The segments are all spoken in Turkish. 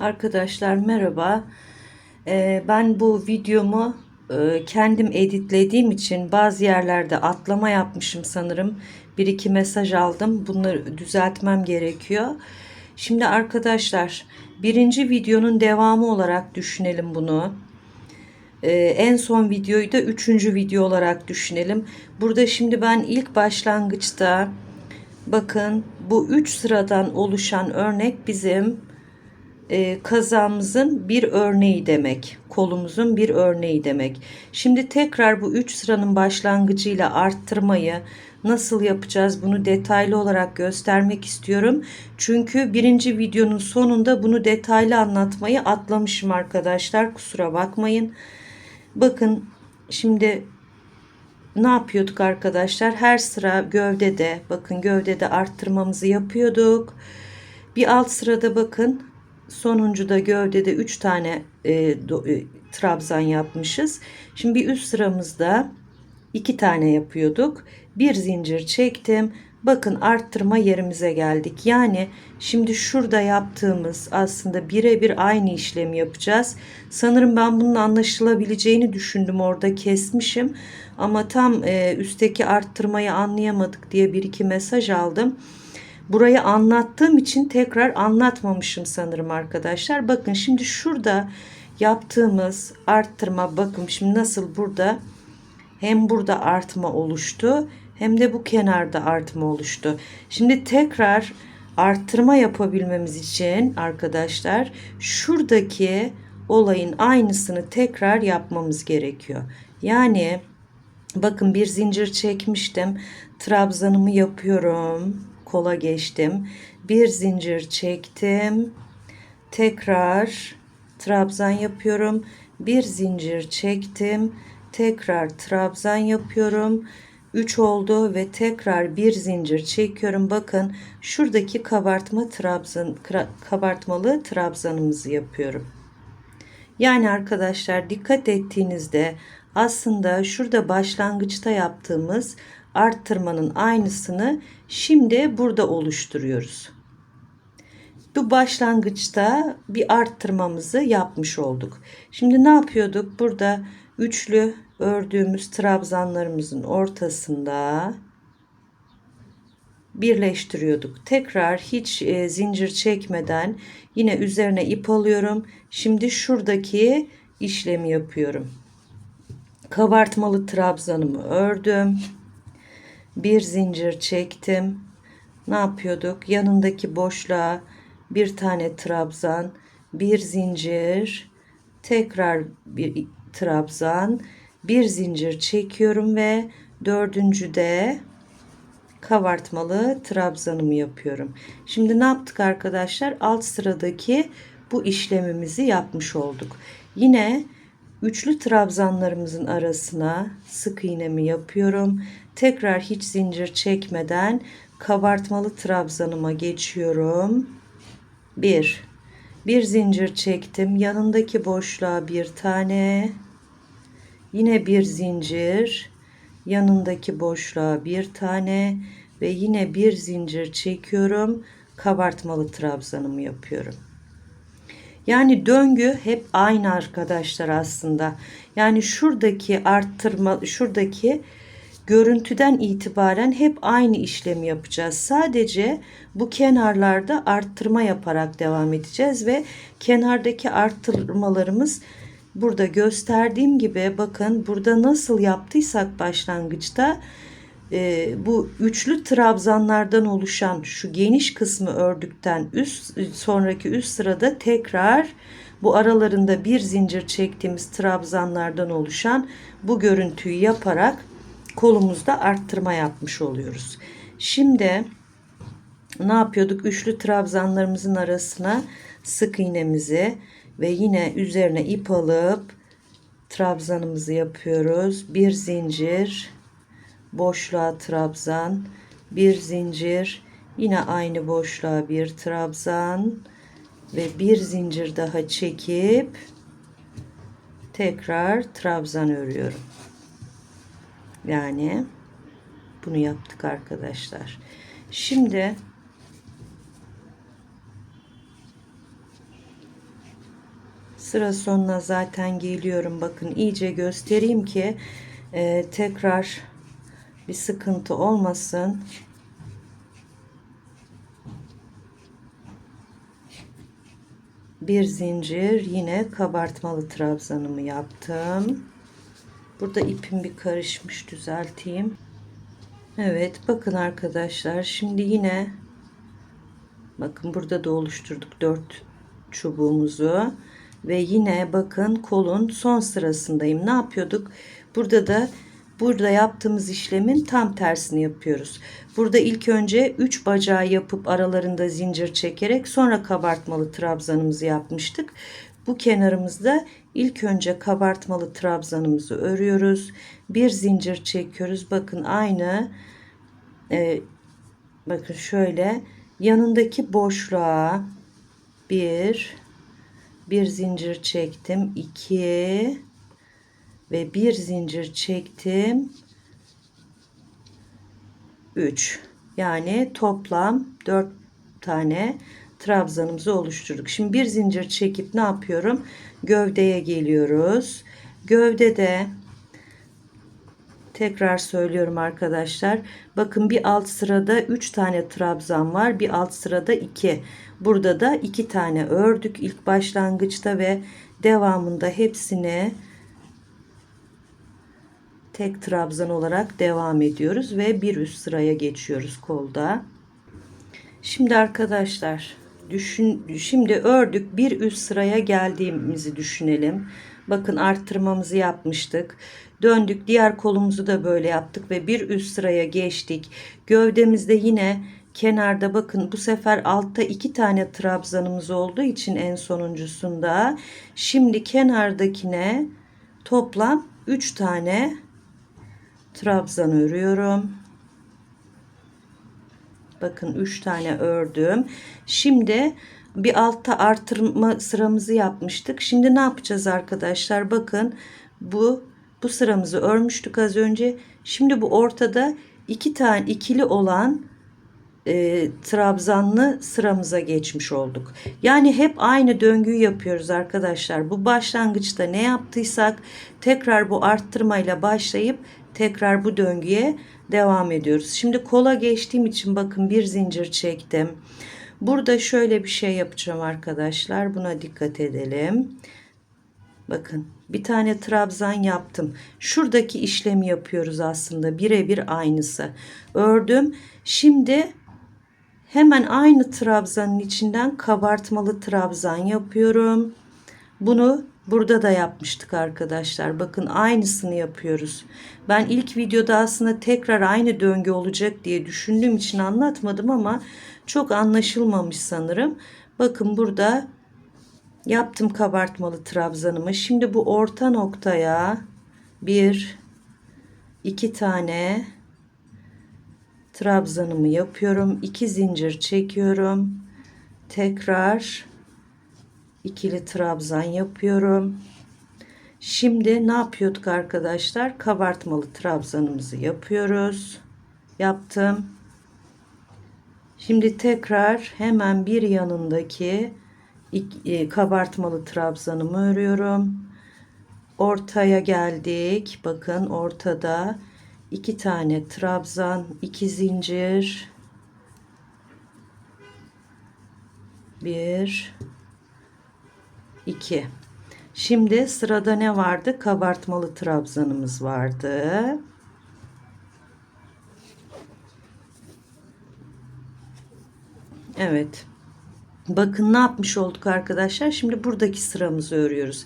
Arkadaşlar merhaba. Ee, ben bu videomu e, kendim editlediğim için bazı yerlerde atlama yapmışım sanırım. Bir iki mesaj aldım. Bunları düzeltmem gerekiyor. Şimdi arkadaşlar birinci videonun devamı olarak düşünelim bunu. Ee, en son videoyu da üçüncü video olarak düşünelim. Burada şimdi ben ilk başlangıçta bakın bu üç sıradan oluşan örnek bizim e, kazamızın bir örneği demek. Kolumuzun bir örneği demek. Şimdi tekrar bu üç sıranın başlangıcıyla arttırmayı nasıl yapacağız bunu detaylı olarak göstermek istiyorum. Çünkü birinci videonun sonunda bunu detaylı anlatmayı atlamışım arkadaşlar. Kusura bakmayın. Bakın şimdi ne yapıyorduk arkadaşlar? Her sıra gövdede bakın gövdede arttırmamızı yapıyorduk. Bir alt sırada bakın sonuncuda gövdede 3 tane e, do, e, trabzan yapmışız. Şimdi bir üst sıramızda 2 tane yapıyorduk. Bir zincir çektim. Bakın arttırma yerimize geldik. Yani şimdi şurada yaptığımız aslında birebir aynı işlemi yapacağız. Sanırım ben bunun anlaşılabileceğini düşündüm. Orada kesmişim. Ama tam e, üstteki arttırmayı anlayamadık diye bir iki mesaj aldım. Burayı anlattığım için tekrar anlatmamışım sanırım arkadaşlar. Bakın şimdi şurada yaptığımız arttırma bakın şimdi nasıl burada hem burada artma oluştu hem de bu kenarda artma oluştu. Şimdi tekrar arttırma yapabilmemiz için arkadaşlar şuradaki olayın aynısını tekrar yapmamız gerekiyor. Yani bakın bir zincir çekmiştim. Trabzanımı yapıyorum kola geçtim. Bir zincir çektim. Tekrar trabzan yapıyorum. Bir zincir çektim. Tekrar trabzan yapıyorum. 3 oldu ve tekrar bir zincir çekiyorum. Bakın şuradaki kabartma trabzan kabartmalı trabzanımızı yapıyorum. Yani arkadaşlar dikkat ettiğinizde aslında şurada başlangıçta yaptığımız arttırmanın aynısını şimdi burada oluşturuyoruz. Bu başlangıçta bir arttırmamızı yapmış olduk. Şimdi ne yapıyorduk? Burada üçlü ördüğümüz trabzanlarımızın ortasında birleştiriyorduk. Tekrar hiç e, zincir çekmeden yine üzerine ip alıyorum. Şimdi şuradaki işlemi yapıyorum. Kabartmalı trabzanımı ördüm bir zincir çektim. Ne yapıyorduk? Yanındaki boşluğa bir tane trabzan, bir zincir, tekrar bir trabzan, bir zincir çekiyorum ve dördüncü de kabartmalı trabzanımı yapıyorum. Şimdi ne yaptık arkadaşlar? Alt sıradaki bu işlemimizi yapmış olduk. Yine üçlü trabzanlarımızın arasına sık iğnemi yapıyorum Tekrar hiç zincir çekmeden kabartmalı trabzanıma geçiyorum. 1 bir zincir çektim. Yanındaki boşluğa bir tane. Yine bir zincir. Yanındaki boşluğa bir tane ve yine bir zincir çekiyorum. Kabartmalı trabzanımı yapıyorum. Yani döngü hep aynı arkadaşlar aslında. Yani şuradaki arttırma, şuradaki görüntüden itibaren hep aynı işlemi yapacağız. Sadece bu kenarlarda arttırma yaparak devam edeceğiz ve kenardaki arttırmalarımız burada gösterdiğim gibi bakın burada nasıl yaptıysak başlangıçta e, bu üçlü trabzanlardan oluşan şu geniş kısmı ördükten üst sonraki üst sırada tekrar bu aralarında bir zincir çektiğimiz trabzanlardan oluşan bu görüntüyü yaparak kolumuzda arttırma yapmış oluyoruz. Şimdi ne yapıyorduk? Üçlü trabzanlarımızın arasına sık iğnemizi ve yine üzerine ip alıp trabzanımızı yapıyoruz. Bir zincir, boşluğa trabzan, bir zincir, yine aynı boşluğa bir trabzan ve bir zincir daha çekip tekrar trabzan örüyorum. Yani bunu yaptık arkadaşlar. Şimdi Sıra sonuna zaten geliyorum. Bakın iyice göstereyim ki e, tekrar bir sıkıntı olmasın. Bir zincir yine kabartmalı trabzanımı yaptım. Burada ipim bir karışmış düzelteyim. Evet bakın arkadaşlar şimdi yine bakın burada da oluşturduk 4 çubuğumuzu ve yine bakın kolun son sırasındayım. Ne yapıyorduk? Burada da burada yaptığımız işlemin tam tersini yapıyoruz. Burada ilk önce 3 bacağı yapıp aralarında zincir çekerek sonra kabartmalı trabzanımızı yapmıştık. Bu kenarımızda ilk önce kabartmalı trabzanımızı örüyoruz. Bir zincir çekiyoruz. Bakın aynı e, bakın şöyle yanındaki boşluğa bir bir zincir çektim. 2 ve bir zincir çektim. 3 yani toplam 4 tane trabzanımızı oluşturduk. Şimdi bir zincir çekip ne yapıyorum? Gövdeye geliyoruz. Gövdede tekrar söylüyorum arkadaşlar. Bakın bir alt sırada 3 tane trabzan var. Bir alt sırada 2. Burada da 2 tane ördük ilk başlangıçta ve devamında hepsini tek trabzan olarak devam ediyoruz ve bir üst sıraya geçiyoruz kolda. Şimdi arkadaşlar düşün şimdi ördük bir üst sıraya geldiğimizi düşünelim. Bakın arttırmamızı yapmıştık. Döndük diğer kolumuzu da böyle yaptık ve bir üst sıraya geçtik. Gövdemizde yine kenarda bakın bu sefer altta iki tane trabzanımız olduğu için en sonuncusunda şimdi kenardakine toplam 3 tane trabzan örüyorum. Bakın 3 tane ördüm. Şimdi bir altta artırma sıramızı yapmıştık. Şimdi ne yapacağız arkadaşlar? Bakın bu bu sıramızı örmüştük az önce. Şimdi bu ortada iki tane ikili olan e, trabzanlı sıramıza geçmiş olduk. Yani hep aynı döngüyü yapıyoruz arkadaşlar. Bu başlangıçta ne yaptıysak tekrar bu arttırmayla başlayıp tekrar bu döngüye devam ediyoruz. Şimdi kola geçtiğim için bakın bir zincir çektim. Burada şöyle bir şey yapacağım arkadaşlar. Buna dikkat edelim. Bakın bir tane trabzan yaptım. Şuradaki işlemi yapıyoruz aslında. Birebir aynısı. Ördüm. Şimdi hemen aynı trabzanın içinden kabartmalı trabzan yapıyorum. Bunu burada da yapmıştık arkadaşlar. Bakın aynısını yapıyoruz. Ben ilk videoda aslında tekrar aynı döngü olacak diye düşündüğüm için anlatmadım ama çok anlaşılmamış sanırım. Bakın burada yaptım kabartmalı trabzanımı. Şimdi bu orta noktaya bir iki tane trabzanımı yapıyorum. iki zincir çekiyorum. Tekrar ikili trabzan yapıyorum. Şimdi ne yapıyorduk arkadaşlar? Kabartmalı trabzanımızı yapıyoruz. Yaptım. Şimdi tekrar hemen bir yanındaki e, kabartmalı trabzanımı örüyorum. Ortaya geldik. Bakın ortada iki tane trabzan, iki zincir. Bir, iki. Şimdi sırada ne vardı? Kabartmalı trabzanımız vardı. Evet. Bakın ne yapmış olduk arkadaşlar. Şimdi buradaki sıramızı örüyoruz.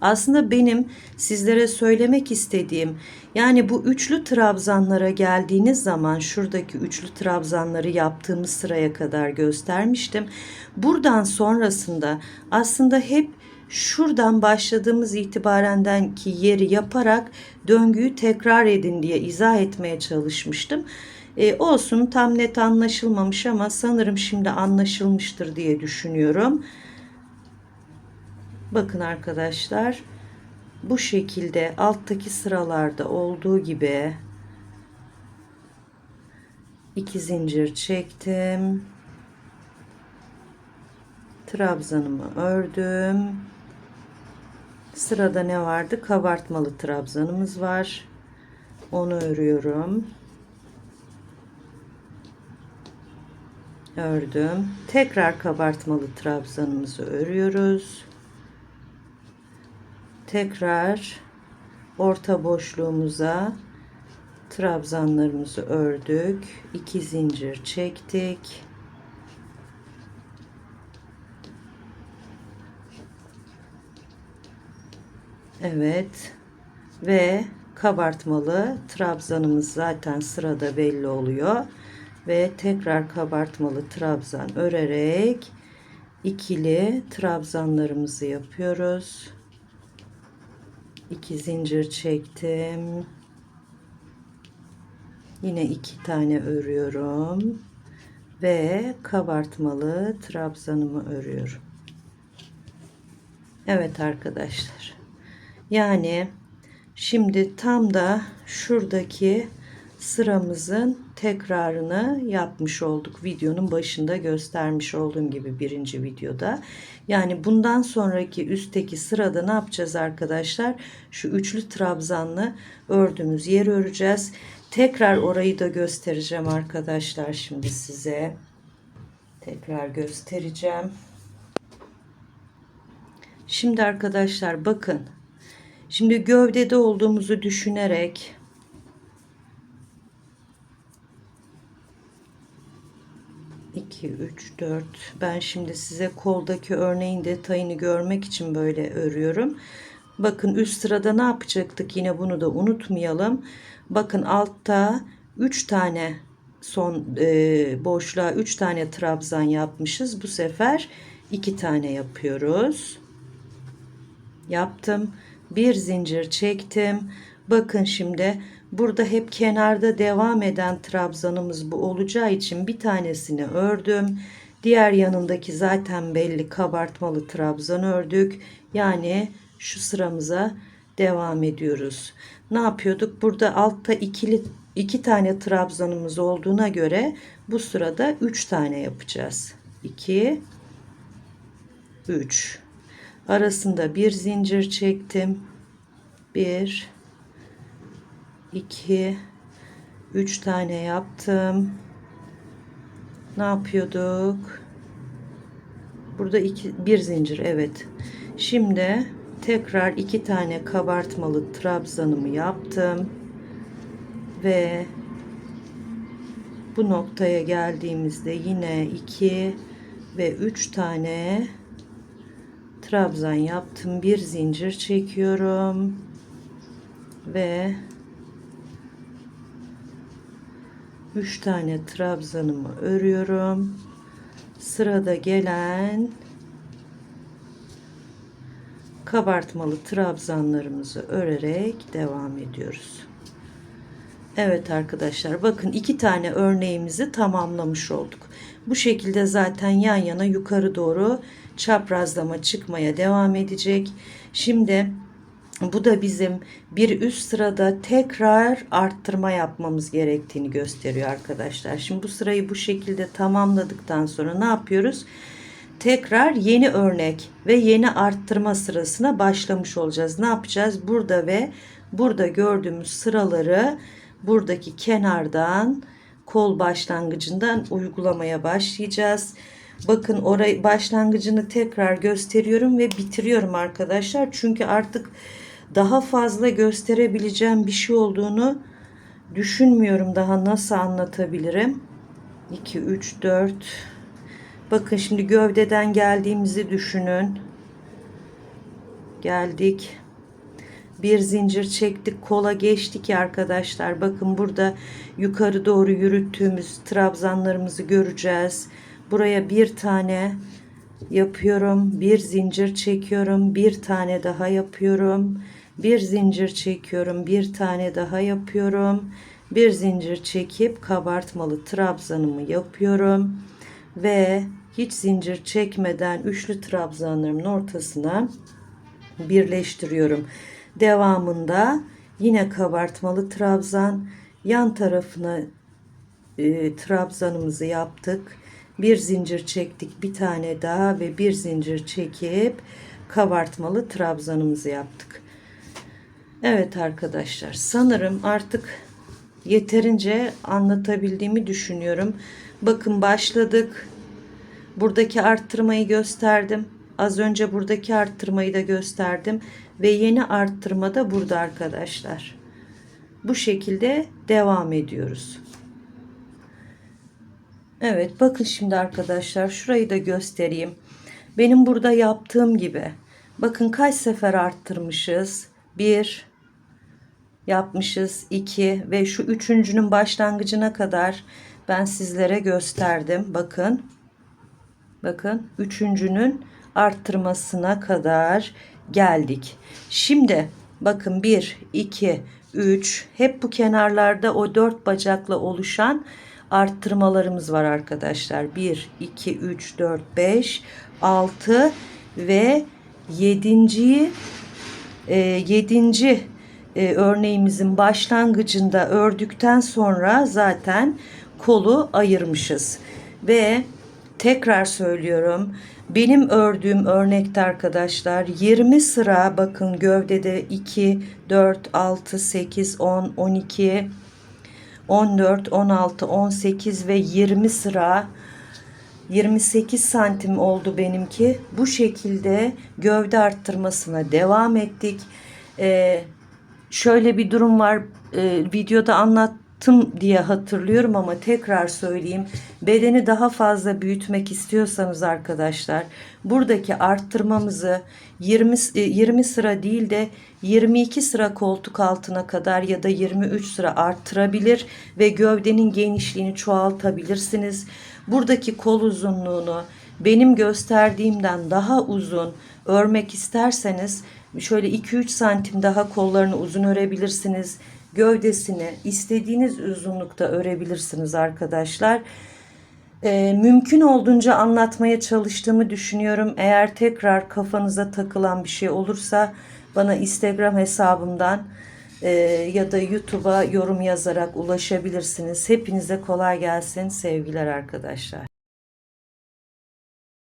Aslında benim sizlere söylemek istediğim yani bu üçlü trabzanlara geldiğiniz zaman şuradaki üçlü trabzanları yaptığımız sıraya kadar göstermiştim. Buradan sonrasında aslında hep şuradan başladığımız itibarenden ki yeri yaparak döngüyü tekrar edin diye izah etmeye çalışmıştım. E, olsun tam net anlaşılmamış ama sanırım şimdi anlaşılmıştır diye düşünüyorum. Bakın arkadaşlar bu şekilde alttaki sıralarda olduğu gibi iki zincir çektim. Trabzanımı ördüm. Sırada ne vardı? Kabartmalı trabzanımız var. Onu örüyorum. Ördüm. Tekrar kabartmalı trabzanımızı örüyoruz. Tekrar orta boşluğumuza trabzanlarımızı ördük. 2 zincir çektik. Evet. Ve kabartmalı trabzanımız zaten sırada belli oluyor. Ve tekrar kabartmalı trabzan örerek ikili trabzanlarımızı yapıyoruz. 2 zincir çektim. Yine iki tane örüyorum ve kabartmalı trabzanımı örüyorum. Evet arkadaşlar. Yani şimdi tam da şuradaki sıramızın tekrarını yapmış olduk. Videonun başında göstermiş olduğum gibi birinci videoda. Yani bundan sonraki üstteki sırada ne yapacağız arkadaşlar? Şu üçlü trabzanlı ördüğümüz yeri öreceğiz. Tekrar orayı da göstereceğim arkadaşlar şimdi size. Tekrar göstereceğim. Şimdi arkadaşlar bakın. Şimdi gövdede olduğumuzu düşünerek 2 3 4 ben şimdi size koldaki örneğin detayını görmek için böyle örüyorum. Bakın üst sırada ne yapacaktık yine bunu da unutmayalım. Bakın altta 3 tane son e, boşluğa 3 tane trabzan yapmışız. Bu sefer 2 tane yapıyoruz. Yaptım. Bir zincir çektim. Bakın şimdi burada hep kenarda devam eden trabzanımız bu olacağı için bir tanesini ördüm. Diğer yanındaki zaten belli kabartmalı trabzan ördük. Yani şu sıramıza devam ediyoruz. Ne yapıyorduk? Burada altta ikili iki tane trabzanımız olduğuna göre bu sırada 3 tane yapacağız. 2 3 arasında bir zincir çektim. 1 2 3 tane yaptım. Ne yapıyorduk? Burada iki, bir zincir evet. Şimdi tekrar iki tane kabartmalı trabzanımı yaptım ve bu noktaya geldiğimizde yine 2 ve 3 tane trabzan yaptım bir zincir çekiyorum ve 3 tane trabzanımı örüyorum sırada gelen kabartmalı trabzanlarımızı örerek devam ediyoruz. Evet arkadaşlar bakın iki tane örneğimizi tamamlamış olduk. Bu şekilde zaten yan yana yukarı doğru çaprazlama çıkmaya devam edecek. Şimdi bu da bizim bir üst sırada tekrar arttırma yapmamız gerektiğini gösteriyor arkadaşlar. Şimdi bu sırayı bu şekilde tamamladıktan sonra ne yapıyoruz? Tekrar yeni örnek ve yeni arttırma sırasına başlamış olacağız. Ne yapacağız? Burada ve burada gördüğümüz sıraları buradaki kenardan kol başlangıcından uygulamaya başlayacağız. Bakın orayı başlangıcını tekrar gösteriyorum ve bitiriyorum arkadaşlar. Çünkü artık daha fazla gösterebileceğim bir şey olduğunu düşünmüyorum. Daha nasıl anlatabilirim? 2 3 4 Bakın şimdi gövdeden geldiğimizi düşünün. Geldik bir zincir çektik kola geçtik ya arkadaşlar bakın burada yukarı doğru yürüttüğümüz trabzanlarımızı göreceğiz buraya bir tane yapıyorum bir zincir çekiyorum bir tane daha yapıyorum bir zincir çekiyorum bir tane daha yapıyorum bir zincir çekip kabartmalı trabzanımı yapıyorum ve hiç zincir çekmeden üçlü trabzanlarımın ortasına birleştiriyorum. Devamında yine kabartmalı trabzan yan tarafına e, trabzanımızı yaptık. Bir zincir çektik bir tane daha ve bir zincir çekip kabartmalı trabzanımızı yaptık. Evet arkadaşlar sanırım artık yeterince anlatabildiğimi düşünüyorum. Bakın başladık. Buradaki arttırmayı gösterdim. Az önce buradaki arttırmayı da gösterdim. Ve yeni arttırma da burada arkadaşlar. Bu şekilde devam ediyoruz. Evet bakın şimdi arkadaşlar şurayı da göstereyim. Benim burada yaptığım gibi. Bakın kaç sefer arttırmışız. 1 yapmışız. 2 ve şu üçüncünün başlangıcına kadar ben sizlere gösterdim. Bakın. Bakın üçüncünün arttırmasına kadar geldik. Şimdi bakın 1, 2, 3 hep bu kenarlarda o dört bacakla oluşan arttırmalarımız var arkadaşlar. 1, 2, 3, 4, 5, 6 ve 7. E, 7. E, örneğimizin başlangıcında ördükten sonra zaten kolu ayırmışız. Ve tekrar söylüyorum. Benim ördüğüm örnekte arkadaşlar 20 sıra bakın gövdede 2, 4, 6, 8, 10, 12, 14, 16, 18 ve 20 sıra 28 santim oldu benimki. Bu şekilde gövde arttırmasına devam ettik. Ee, şöyle bir durum var. Ee, videoda anlattım diye hatırlıyorum ama tekrar söyleyeyim. Bedeni daha fazla büyütmek istiyorsanız arkadaşlar buradaki arttırmamızı 20 20 sıra değil de 22 sıra koltuk altına kadar ya da 23 sıra arttırabilir ve gövdenin genişliğini çoğaltabilirsiniz. Buradaki kol uzunluğunu benim gösterdiğimden daha uzun örmek isterseniz şöyle 2-3 santim daha kollarını uzun örebilirsiniz. Gövdesini istediğiniz uzunlukta örebilirsiniz arkadaşlar. Ee, mümkün olduğunca anlatmaya çalıştığımı düşünüyorum. Eğer tekrar kafanıza takılan bir şey olursa bana Instagram hesabımdan e, ya da YouTube'a yorum yazarak ulaşabilirsiniz. Hepinize kolay gelsin. Sevgiler arkadaşlar.